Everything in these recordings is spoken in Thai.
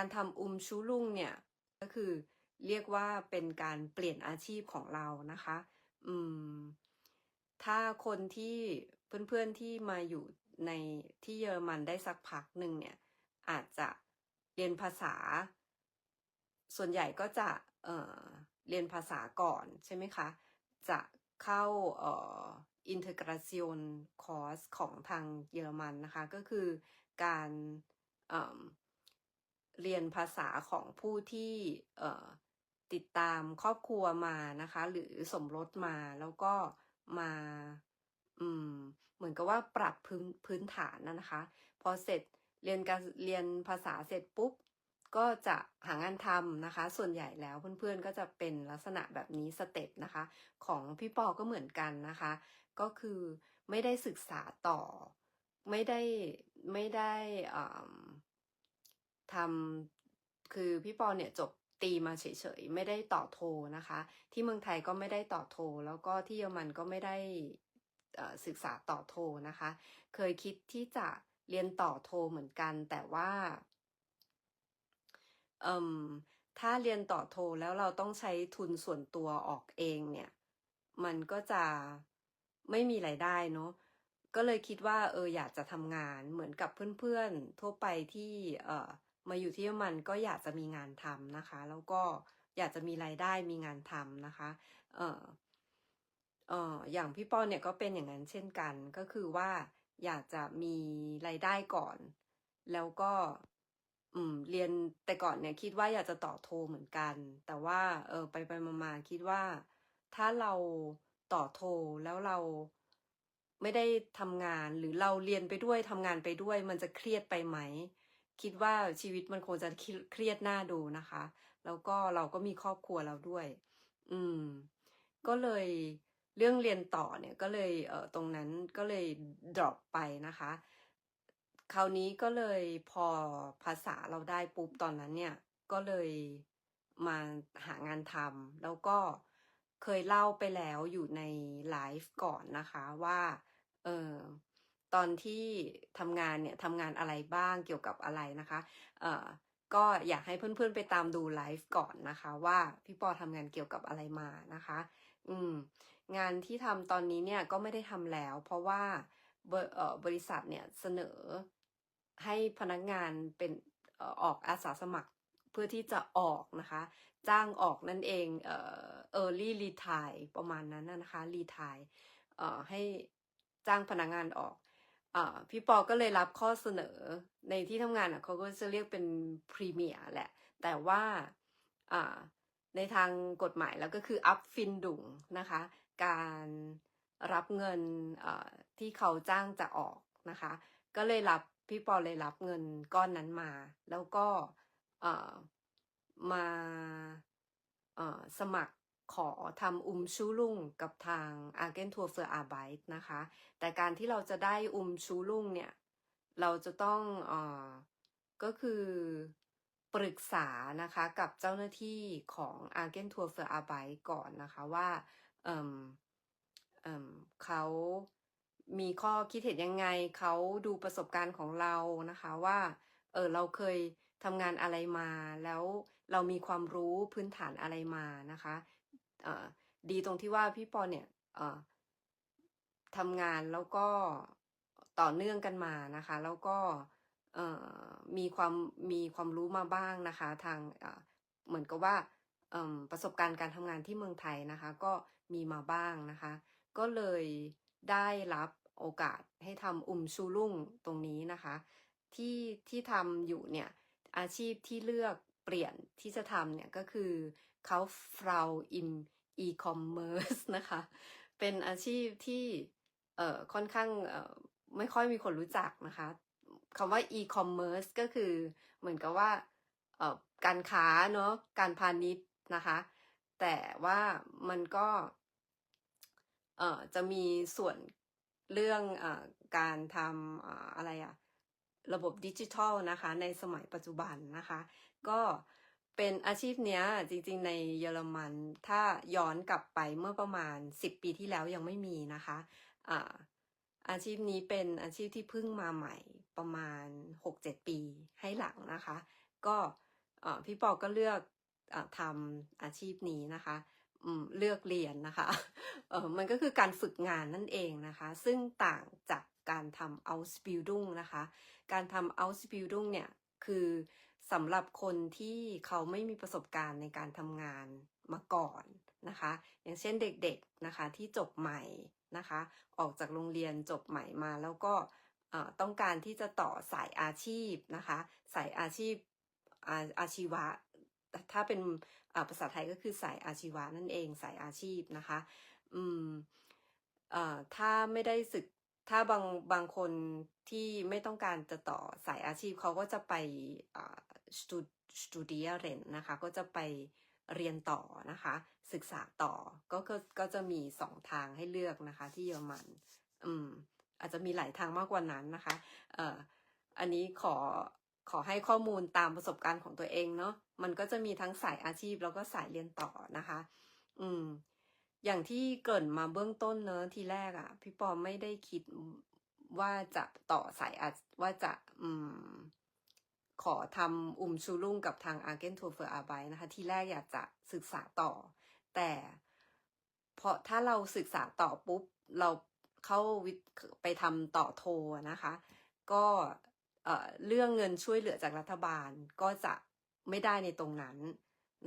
การทำอุมชูลุงเนี่ยก็คือเรียกว่าเป็นการเปลี่ยนอาชีพของเรานะคะ อืม ถ้าคนที่เพื่อนๆที่มาอยู่ในที่เยอรมันได้สักพักหนึ่งเนี่ย อาจจะเรียนภาษา ส่วนใหญ่ก็จะเอ่อเรียนภาษาก่อนใช่ไหมคะ จะเข้าเอ่อ integration course ของทางเยอรมันนะคะ ก็คือการ เรียนภาษาของผู้ที่ติดตามครอบครัวมานะคะ หรือสมรสมาแล้วก็มาอืมเหมือนกับว่าปรับพื้นพื้นฐานนะนะคะ พอเสร็จเรียนการเรียนภาษาเสร็จปุ๊บ ก็จะหางานทำนะคะ ส่วนใหญ่แล้วเพื่อนๆก็จะเป็นลักษณะแบบนี้สเต็ปนะคะ ของพี่ปอก็เหมือนกันนะคะ ก็คือไม่ได้ศึกษาต่อ ไม่ได้ไม่ได้อ่า ทำคือพี่ปอเนี่ยจบตีมาเฉยๆ ไม่ได้ต่อโทนะคะ ที่เมืองไทยก็ไม่ได้ต่อโท แล้วก็ที่เยอรมันก็ไม่ได้ศึกษาต่อโทนะคะ เคยคิดที่จะเรียนต่อโทเหมือนกัน แต่ว่าถ้าเรียนต่อโทแล้วเราต้องใช้ทุนส่วนตัวออกเองเนี่ย มันก็จะไม่มีรายได้เนาะก็เลยคิดว่าเอออยากจะทำงานเหมือนกับเพื่อนๆ ทั่วไปที่เออ มาอยู่ที่เยอรมันก็อยากจะมีงานทำนะคะ แล้วก็อยากจะมีรายได้มีงานทำนะคะ เออเอออย่างพี่ป้อนเนี่ยก็เป็นอย่างนั้นเช่นกัน ก็คือว่าอยากจะมีรายได้ก่อน แล้วก็อืมเรียนแต่ก่อนเนี่ยคิดว่าอยากจะต่อโทเหมือนกัน แต่ว่าเออไปไปมาๆคิดว่า ถ้าเราต่อโทแล้วเราไม่ได้ทำงานหรือเราเรียนไปด้วยทำงานไปด้วย มันจะเครียดไปไหม คิดว่าชีวิตมันคงจะเครียดหน้าดูนะคะ แล้วก็เราก็มีครอบครัวเราด้วย อืม ก็เลยเรื่องเรียนต่อเนี่ยก็เลยเออตรงนั้นก็เลย drop ไปนะคะ คราวนี้ก็เลยพอภาษาเราได้ปุ๊บตอนนั้นเนี่ย ก็เลยมาหางานทำแล้วก็เคยเล่าไปแล้วอยู่ในไลฟ์ก่อนนะคะว่า เออ ตอนที่ทำงานเนี่ยทำงานอะไรบ้างเกี่ยวกับอะไรนะคะเอ่อก็อยากให้เพื่อนๆไปตามดูไลฟ์ก่อนนะคะ ว่าพี่ปอทำงานเกี่ยวกับอะไรมานะคะ อืม งานที่ทำตอนนี้เนี่ยก็ไม่ได้ทำแล้ว เพราะว่าบเอ่อบริษัทเนี่ยเสนอให้พนักงานเป็นออกอาสาสมัครเพื่อที่จะออกนะคะ จ้างออกนั่นเองเอ่อ early retire ประมาณนั้นนะคะ retire เอ่อให้จ้างพนักงานออก พี่ปอก็เลยรับข้อเสนอในที่ทำงานอะเขาก็จะเรียกเป็นพรีเมียร์แหละ แต่ว่าในทางกฎหมายแล้วก็คือ up ฟินดุงนะคะ การรับเงินที่เขาจ้างจะออกนะคะ ก็เลยรับพี่ปอเลยรับเงินก้อนนั้นมา แล้วก็มาสมัคร ขอทำอุมชูลุงกับทาง a g e n t u r für Arbeit นะคะ แต่การที่เราจะได้อุมชูลุงเนี่ย เราจะต้องอ่อก็คือปรึกษานะคะกับเจ้าหน้าที่ของ a g e n t u r für Arbeit ก่อนนะคะว่าเอ่มเอ่มเขามีข้อคิดเห็นยังไงเขาดูประสบการณ์ของเรานะคะว่าเออเราเคยทำงานอะไรมาแล้วเรามีความรู้พื้นฐานอะไรมานะคะ ดีตรงที่ว่าพี่ปอเนี่ยทำงานแล้วก็ต่อเนื่องกันมานะคะ แล้วก็มีความมีความรู้มาบ้างนะคะ ทางเหมือนกับว่าประสบการณ์การทำงานที่เมืองไทยนะคะ ก็มีมาบ้างนะคะ ก็เลยได้รับโอกาสให้ทำอุมชูลุ่งตรงนี้นะคะ ที่ที่ทำอยู่เนี่ยอาชีพที่เลือกเปลี่ยนที่จะทำเนี่ยก็คือ เขาฟราวอิมอีคอมเมิร์ซนะคะ เป็นอาชีพที่เอ่อค่อนข้างเอ่อไม่ค่อยมีคนรู้จักนะคะคำว่า e-commerce ก็คือเหมือนกับว่าเอ่อการค้าเนาะการพาณิชย์นะคะ แต่ว่ามันก็เอ่อจะมีส่วนเรื่องเอ่อการทำอ่าอะไรอะระบบดิจิทัลนะคะในสมัยปัจจุบันนะคะ ก็เเป็นอาชีพเนี้ยจริง ๆ ในเยอรมัน ถ้าย้อนกลับไปเมื่อประมาณ 10 ปีที่แล้วยังไม่มีนะคะอ่าอาชีพนี้เป็นอาชีพที่เพิ่งมาใหม่ประมาณ 6-7 ปีให้หลังนะคะ ก็พี่ปอก็เลือกอทำอาชีพนี้นะคะเลือกเรียนนะคะเออมันก็คือการฝึกงานนั่นเองนะคะ ซึ่งต่างจากการทำ Ausbildung นะคะ การทำ Ausbildung เนี่ยคือ สำหรับคนที่เขาไม่มีประสบการณ์ในการทำงานมาก่อนนะคะ อย่างเช่นเด็กๆนะคะที่จบใหม่นะคะ ออกจากโรงเรียนจบใหม่มาแล้วก็ต้องการที่จะต่อสายอาชีพนะคะ สายอาชีพอาอาชีวะ ถ้าเป็นภาษาไทยก็คือสายอาชีวะนั่นเองสายอาชีพนะคะ อืมอถ้าไม่ได้ศึกถ้าบางบางคนที่ไม่ต้องการจะต่อสายอาชีพเขาก็จะไป อ่า stud- studieren นะคะ ก็จะไปเรียนต่อนะคะ ศึกษาต่อก็ก็ก็จะมีสองทางให้เลือกนะคะ ที่เยอรมัน อืม อาจจะมีหลายทางมากกว่านั้นนะคะ เอ่ออันนี้ขอขอให้ข้อมูลตามประสบการณ์ของตัวเองเนาะมันก็จะมีทั้งสายอาชีพแล้วก็สายเรียนต่อนะคะ อืม อย่างที่เกริ่นมาเบื้องต้นเนอะทีแรกอะ่ะ พี่ปอไม่ได้คิดว่าจะต่อสายอาว่าจะ อืม ขอทำอุมชูรุ่งกับทางอาร์เกนทัวเฟอร์อาไบนะคะที่แรกอยากจะศึกษาต่อ แต่พอถ้าเราศึกษาต่อปุ๊บ เราเข้าวิทย์ไปทำต่อโทนะคะ ก็เออเรื่องเงินช่วยเหลือจากรัฐบาลก็จะไม่ได้ในตรงนั้น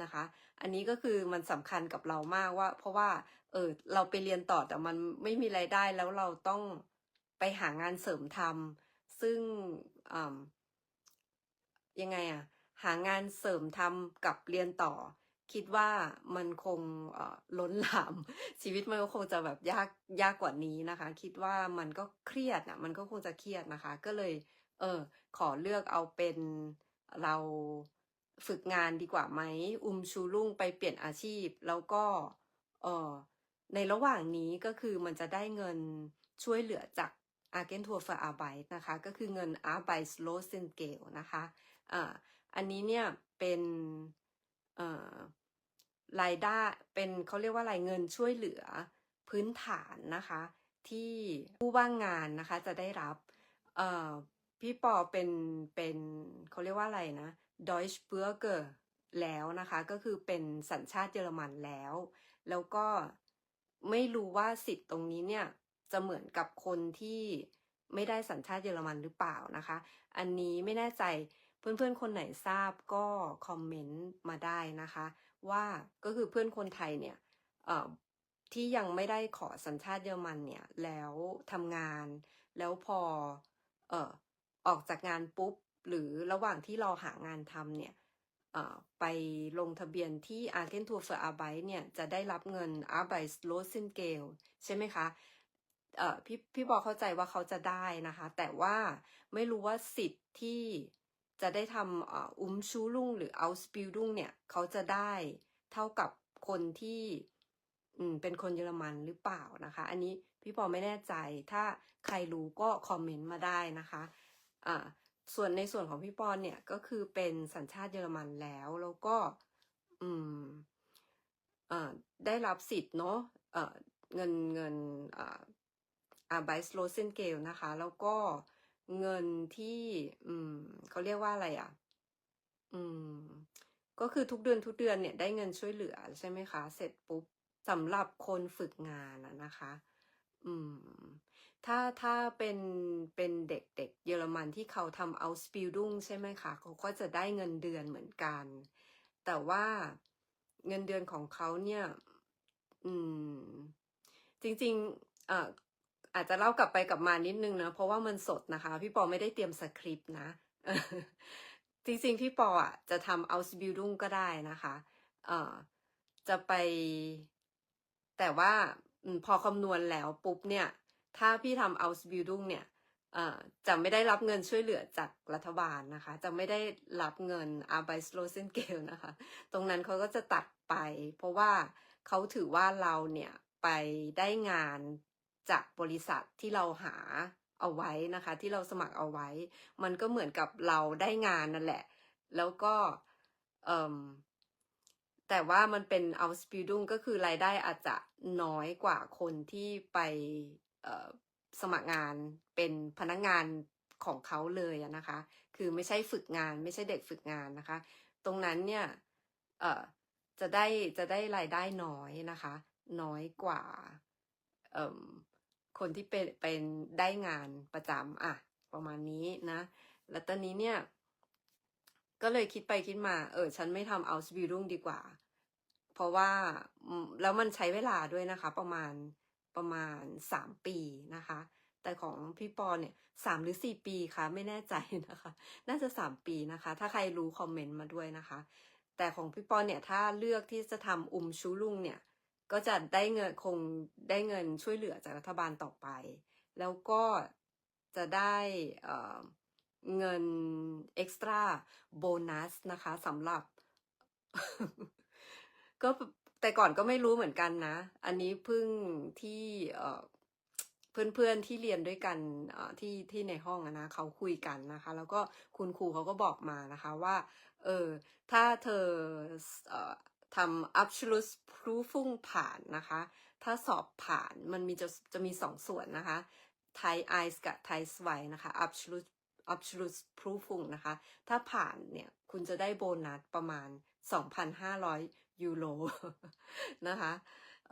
นะคะ อันนี้ก็คือมันสำคัญกับเรามากว่า เพราะว่าเออเราไปเรียนต่อแต่มันไม่มีไรายได้แล้วเราต้องไปหางานเสริมทำซึ่งอ่า ยังไงอะหางานเสริมทำกับเรียนต่อ คิดว่ามันคงล้นหลาม ชีวิตมันก็คงจะแบบยากยากกว่านี้นะคะ คิดว่ามันก็เครียดอะมันก็คงจะเครียดนะคะ ก็เลย เออ ขอเลือกเอาเป็นเราฝึกงานดีกว่าไหม อุ้มชูรุ่งไปเปลี่ยนอาชีพ แล้วก็เออในระหว่างนี้ก็คือมันจะได้เงินช่วยเหลือจาก a g e n t u r für Arbeit นะคะ ก็คือเงิน Arbeitslosengeld นะคะ อ่าอันนี้เนี่ยเป็นเอ่อรายได้เป็นเขาเรียกว่าอะไรเงินช่วยเหลือพื้นฐานนะคะ ที่ผู้ว่างงานนะคะจะได้รับเอ่อพี่ปอเป็นเป็นเขาเรียกว่าอะไรนะ Deutsch Bürger แล้วนะคะ ก็คือเป็นสัญชาติเยอรมันแล้ว แล้วก็ไม่รู้ว่าสิทธิ์ตรงนี้เนี่ยจะเหมือนกับคนที่ไม่ได้สัญชาติเยอรมันหรือเปล่านะคะ อันนี้ไม่แน่ใจ เพื่อนๆ คนไหนทราบก็คอมเมนต์มาได้นะคะ ว่าก็คือเพื่อนคนไทยเนี่ยที่ยังไม่ได้ขอสัญชาติเยอรมันเนี่ยแล้วทำงานแล้วพอเออออกจากงานปุ๊บ หรือระหว่างที่เราหางานทำเนี่ยไปลงทะเบียนที่ Agentur für Arbeit เนี่ยจะได้รับเงิน Arbeitslosengeld ใช่ไหมคะพี่พี่บอกเข้าใจว่าเขาจะได้นะคะ แต่ว่าไม่รู้ว่าสิทธิ์ที่ จะได้ทำอ่ออุมชูลุงหรือ Ausbildung เนี่ยเขาจะได้เท่ากับคนที่เป็นคนเยอรมันหรือเปล่านะคะ อันนี้พี่ปอไม่แน่ใจถ้าใครรู้ก็คอมเมนต์มาได้นะคะอ่าส่วนในส่วนของพี่ปอนเนี่ยก็คือเป็นสัญชาติเยอรมันแล้วแล้วก็อืมอ่ได้รับสิทธิ์เนาะเอ่อเงินเงินอ่าอาไบสโลเซนเกลนะคะ แล้วก็ เงินที่ อืมเขาเรียกว่าอะไรอะ อืม ก็คือทุกเดือนทุกเดือนเนี่ยได้เงินช่วยเหลือใช่ไหมคะ เสร็จปุ๊บสำหรับคนฝึกงานอะนะคะ อืม ถ้าถ้าเป็นเป็นเด็กเด็กเยอรมันที่เขาทำเอาสปิลดุงใช่ไหมคะ เขาก็จะได้เงินเดือนเหมือนกัน แต่ว่าเงินเดือนของเขาเนี่ย อืม จริง ๆ เอ่อ อาจจะเล่ากลับไปกลับมานิดนึงนะเพราะว่ามันสดนะคะ พี่ปอไม่ได้เตรียมสคริปต์นะจริงๆพี่ปออะจะทำเอาสบิลดุงก็ได้นะคะเอ่อจะไป แต่ว่าพอคำนวณแล้วปุ๊บเนี่ย ถ้าพี่ทำเอาสบิลดุงเนี่ยเอ่อจะไม่ได้รับเงินช่วยเหลือจากรัฐบาลนะคะ จะไม่ได้รับเงิน a r b e i t s l o s e n g e l นะคะ ตรงนั้นเขาก็จะตัดไป เพราะว่าเขาถือว่าเราเนี่ยไปได้งาน จากบริษัทที่เราหาเอาไว้นะคะ ที่เราสมัครเอาไว้ มันก็เหมือนกับเราได้งานนั่นแหละ แล้วก็แต่ว่ามันเป็น Ausbildung ก็คือรายได้อาจจะน้อยกว่าคนที่ไปสมัครงานเป็นพนักงานของเขาเลยนะคะ คือไม่ใช่ฝึกงาน ไม่ใช่เด็กฝึกงานนะคะ ตรงนั้นเนี่ยจะได้จะได้รายได้น้อยนะคะ น้อยกว่า คนที่เป็นเป็นได้งานประจำอะ ประมาณนี้นะ แล้วตอนนี้เนี่ย ก็เลยคิดไปคิดมา เออ ฉันไม่ทำ Ausbildung ดีกว่า เพราะว่าแล้วมันใช้เวลาด้วยนะคะ ประมาณประมาณสามปีนะคะ แต่ของพี่ปอเนี่ยสามหรือสี่ปีคะไม่แน่ใจนะคะ น่าจะสามปีนะคะ ถ้าใครรู้คอมเมนต์มาด้วยนะคะ แต่ของพี่ปอเนี่ยถ้าเลือกที่จะทำอุมชูลุงเนี่ย ก็จะได้เงินคงได้เงินช่วยเหลือจากรัฐบาลต่อไป แล้วก็จะได้เเงินเอ็กซ์ตร้าโบนัสนะคะสำหรับ ก็แต่ก่อนก็ไม่รู้เหมือนกันนะ อันนี้เพิ่งที่เอ่อเพื่อนๆที่เรียนด้วยกันที่ที่ในห้องนะเขาคุยกันนะคะ แล้วก็คุณครูเขาก็บอกมานะคะว่า เออ ถ้าเธอเอ่อ ทำ absolute proofing ผ่านนะคะ ถ้าสอบผ่านมันมีจะจะมีสองส่วนนะคะ Thai Eyes กับ Thai s w i นะคะ absolute absolute proofing นะคะ ถ้าผ่านเนี่ยคุณจะได้โบนัสประมาณ 2,500 ยูโรนะคะ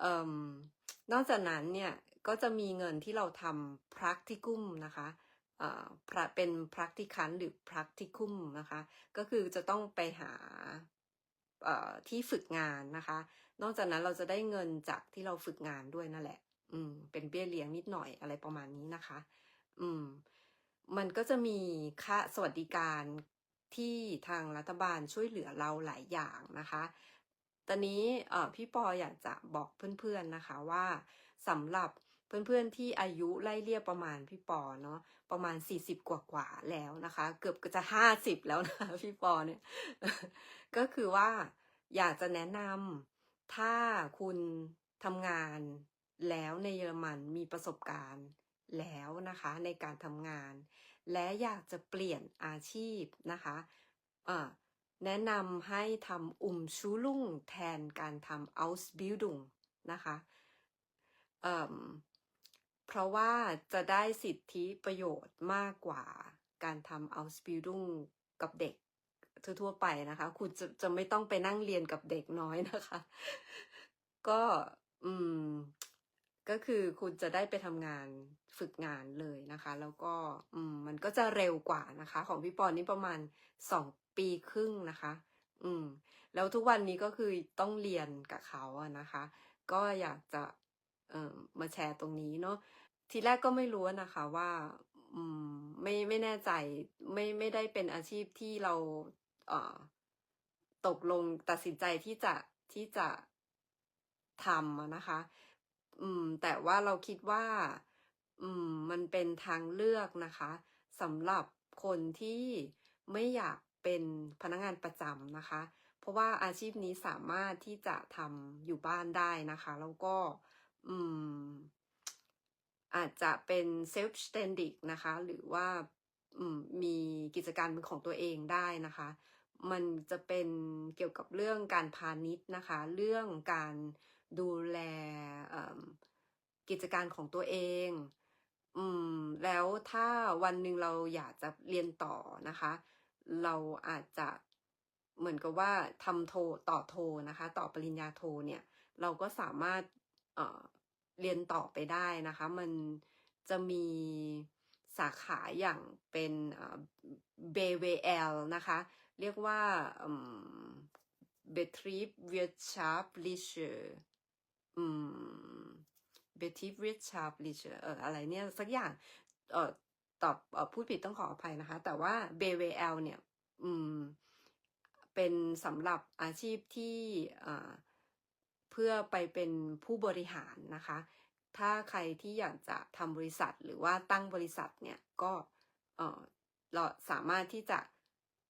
อนอกจากนั้นเนี่ยก็จะมีเงินที่เราทำ practicum นะคะเป็น practicant หรือ practicum นะคะ ก็คือจะต้องไปหา ที่ฝึกงานนะคะ นอกจากนั้นเราจะได้เงินจากที่เราฝึกงานด้วยนั่นแหละ อืม เป็นเบี้ยเลี้ยงนิดหน่อยอะไรประมาณนี้นะคะ อืม มันก็จะมีค่าสวัสดิการที่ทางรัฐบาลช่วยเหลือเราหลายอย่างนะคะ ตอนนี้พี่ปออยากจะบอกเพื่อนๆนะคะว่าสำหรับ เพื่อนๆที่อายุไล่เลี่ยประมาณพี่ปอเนาะประมาณ40กว่าๆแล้วนะคะ เกือบจะ50แล้วนะพี่ปอเนี่ยก็คือว่าอยากจะแนะนำถ้าคุณทำงานแล้วในเยอรมันมีประสบการณ์แล้วนะคะในการทำงาน และอยากจะเปลี่ยนอาชีพนะคะแนะนำให้ทำอุ่มชูลุ่งแทนการทำ Ausbildung นะคะ เพราะว่าจะได้สิทธิประโยชน์มากกว่าการทำ Ausbildung กับเด็กทั่วๆไปนะคะคุณจะจะไม่ต้องไปนั่งเรียนกับเด็กน้อยนะคะ ก็อืมก็คือคุณจะได้ไปทำงานฝึกงานเลยนะคะ แล้วก็อืมมันก็จะเร็วกว่านะคะ ของพี่ปอนนี่ประมาณสองปีครึ่งนะคะ อืม แล้วทุกวันนี้ก็คือต้องเรียนกับเขาอะนะคะ ก็อยากจะเอ่อมาแชร์ตรงนี้เนาะ ทีแรกก็ไม่รู้นะคะว่าอืมไม่ไม่แน่ใจไม่ไม่ได้เป็นอาชีพที่เราเอ่อตกลงตัดสินใจที่จะที่จะทำนะคะ อืม แต่ว่าเราคิดว่า อืม มันเป็นทางเลือกนะคะสำหรับคนที่ไม่อยากเป็นพนักงานประจำนะคะ เพราะว่าอาชีพนี้สามารถที่จะทำอยู่บ้านได้นะคะ แล้วก็ อืม อาจจะเป็น self ständig นะคะ หรือว่ามีกิจการเป็นของตัวเองได้นะคะ มันจะเป็นเกี่ยวกับเรื่องการพาณิชย์นะคะ เรื่องการดูแลกิจการของตัวเองอืมแล้วถ้าวันหนึ่งเราอยากจะเรียนต่อนะคะ เราอาจจะเหมือนกับว่าทำโทต่อโทนะคะ ต่อปริญญาโทเนี่ย เราก็สามารถเอ่อ เรียนต่อไปได้นะคะ มันจะมีสาขาอย่างเป็นเอ่อ BWL นะคะ เรียกว่าอืม Betriebswirtschaftliche อืม Betriebswirtschaftliche เอออะไรเนี่ย สักอย่างเออตอบพูดผิดต้องขออภัยนะคะ แต่ว่า BWL เนี่ย อืม เป็นสำหรับอาชีพที่อ่า พื่อไปเป็นผู้บริหารนะคะ ถ้าใครที่อยากจะทำบริษัทหรือว่าตั้งบริษัทเนี่ยก็เออเราสามารถที่จะ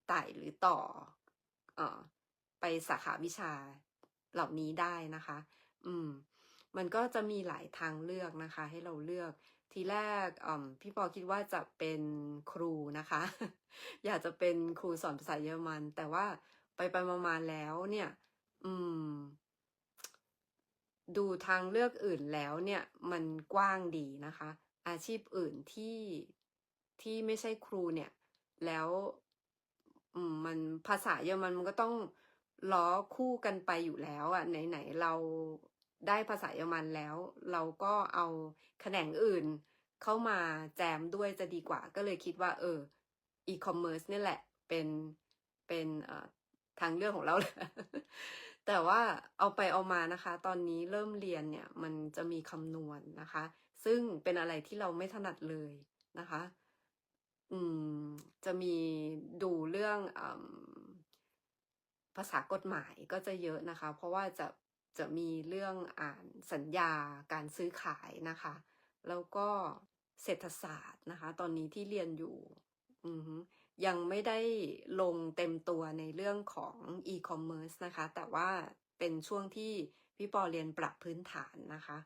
ไต่หรือต่อออไปสาขาวิชาเหล่านี้ได้นะคะ อืม มันก็จะมีหลายทางเลือกนะคะ ให้เราเลือก ทีแรกพี่ปอคิดว่าจะเป็นครูนะคะ อยากจะเป็นครูสอนภาษาเยอรมัน แต่ว่าไปไปมาๆแล้วเนี่ย อืม ดูทางเลือกอื่นแล้วเนี่ยมันกว้างดีนะคะ อาชีพอื่นที่ที่ไม่ใช่ครูเนี่ย แล้วมันภาษาเยอรมันมันก็ต้องล้อคู่กันไปอยู่แล้วอะไหนๆเราได้ภาษาเยอรมันแล้ว เราก็เอาแขนงอื่นเข้ามาแจมด้วยจะดีกว่าก็เลยคิดว่า เอออี-คอมเมิร์ซนี่แหละเป็นเป็นทางเลือกของเรา แต่ว่าเอาไปเอามานะคะ ตอนนี้เริ่มเรียนเนี่ยมันจะมีคำนวณนะคะ ซึ่งเป็นอะไรที่เราไม่ถนัดเลยนะคะ อืม จะมีดูเรื่องอภาษากฎหมายก็จะเยอะนะคะ เพราะว่าจะจะมีเรื่องอ่านสัญญาการซื้อขายนะคะ แล้วก็เศรษฐศาสตร์นะคะ ตอนนี้ที่เรียนอยู่ อือ ยังไม่ได้ลงเต็มตัวในเรื่องของ e-commerce นะคะ แต่ว่าเป็นช่วงที่พี่ปอเรียนปรับพื้นฐานนะคะ